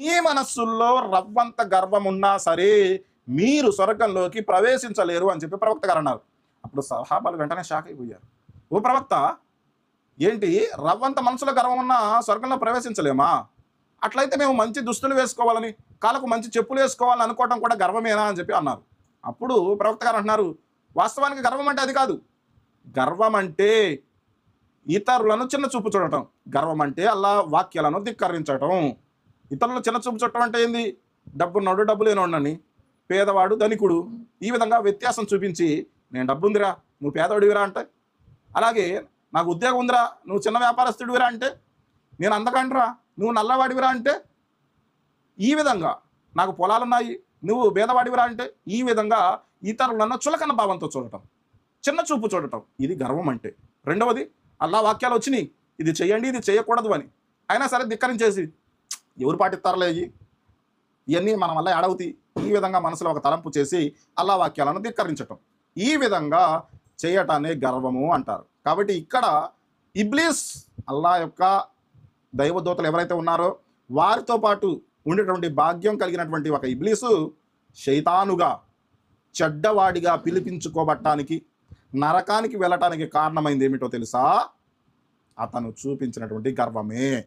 మీ మనస్సుల్లో రవ్వంత గర్వం ఉన్నా సరే మీరు స్వర్గంలోకి ప్రవేశించలేరు అని చెప్పి ప్రవక్త గారు అన్నారు. అప్పుడు సహాబాలు వెంటనే షాక్ అయిపోయారు. ఓ ప్రవక్త ఏంటి రవ్వంత మనసులో గర్వం ఉన్నా స్వర్గంలో ప్రవేశించలేమా? అట్లయితే మేము మంచి దుస్తులు వేసుకోవాలని కాళ్ళకు మంచి చెప్పులు వేసుకోవాలని అనుకోవడం కూడా గర్వమేనా అని చెప్పి అన్నారు. అప్పుడు ప్రవక్త గారు అంటున్నారు వాస్తవానికి గర్వం అంటే అది కాదు. గర్వం అంటే ఇతరులను చిన్న చూపు చూడటం గర్వం అంటే అల్లా వాక్యాలను ధిక్కరించటం. ఇతరులను చిన్న చూపు చూడటం అంటే ఏంది? డబ్బున్నోడు డబ్బు లేనివాడినని పేదవాడు ధనికుడు. ఈ విధంగా వ్యత్యాసం చూపించి నేను డబ్బు ఉందిరా నువ్వు పేదవాడివిరా అంటే. అలాగే నాకు ఉద్యోగం ఉందిరా నువ్వు చిన్న వ్యాపారస్తుడివిరా అంటే. నేను అందకండ్రా నువ్వు నల్లవాడివిరా అంటే. ఈ విధంగా నాకు పొలాలున్నాయి నువ్వు భేదవాడివిరా అంటే. ఈ విధంగా ఇతరులను చులకన భావంతో చూడటం. చిన్న చూపు చూడటం. ఇది గర్వం అంటే. రెండవది అల్లా వాక్యాలు వచ్చినాయి. ఇది చేయండి ఇది చేయకూడదు అని. అయినా సరే ధిక్కరించేసి ఎవరు పాటిస్తారులే ఇవన్నీ మన వల్ల ఏడవుతాయి. ఈ విధంగా మనసులో ఒక తలంపు చేసి అల్లా వాక్యాలను ధిక్కరించటం. ఈ విధంగా చేయటాన్ని గర్వము అంటారు. కాబట్టి ఇక్కడ ఇబ్లీస్ అల్లా యొక్క దైవదూతలు ఎవరైతే ఉన్నారో వారితో పాటు ఉండేటువంటి భాగ్యం కలిగినటువంటి ఒక ఇబ్లీసు శైతానుగా చెడ్డవాడిగా పిలిపించుకోబట్టానికి నరకానికి వెళ్ళటానికి కారణమైంది ఏమిటో తెలుసా? అతను చూపించినటువంటి గర్వమే.